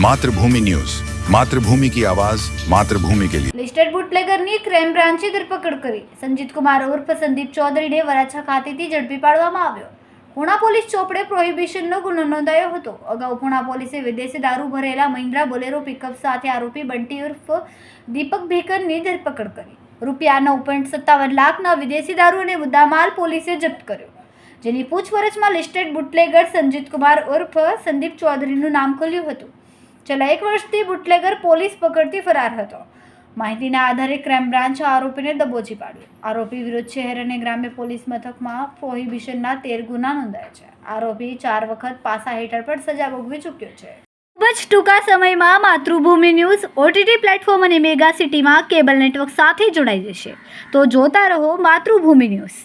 मातृभूमि न्यूज मातृभूमि की आवाज मातृभूमि के लिए લિસ્ટેડ બુટલેગરની ક્રાઇમ બ્રાન્ચે ધરપકડ કરી સંજીત કુમાર ઉર્ફ સંદીપ ચૌધરીને વરાછા ખાતેથી ઝડપી પાડવામાં આવ્યો પુણા પોલીસ ચોપડે પ્રોહિબિશનનો ગુનો નોંધાયો હતો અગાઉ પુણા પોલીસે વિદેશી દારૂ ભરેલા મહિન્દ્રા બોલેરો પિકઅપ સાથે આરોપી બંટી ઉર્ફ દીપક ભેકરની ધરપકડ કરી રૂપિયા નવ પોઈન્ટ સત્તાવન લાખના વિદેશી દારૂ અને મુદ્દામાલ પોલીસે જપ્ત કર્યો જેની પૂછપરછમાં લિસ્ટેડ બુટલેગર સંજીત કુમાર ઉર્ફ સંદીપ ચૌધરીનું નામ ખુલ્યું હતું છેલ્લા એક વર્ષથી બુટલેગર પોલીસ પકડતી ફરાર હતો. માહિતીના આધારે ક્રાઇમ બ્રાન્ચ આરોપીને દબોચી પાડ્યો. આરોપી વિરુદ્ધ શહેર અને ગ્રામ્ય પોલીસ મથકમાં પ્રોહિબિશનના તેર ગુના નોંધાયા છે. આરોપી ચાર વખત પાસા હેઠળ પણ સજા ભોગવી ચૂક્યો છે. ખૂબ જ ટૂંકા સમયમાં માતૃભૂમિ ન્યૂઝ ઓટીટી પ્લેટફોર્મ અને મેગા સિટીમાં કેબલ નેટવર્ક સાથે જોડાઈ જશે. તો જોતા રહો માતૃભૂમિ ન્યૂઝ.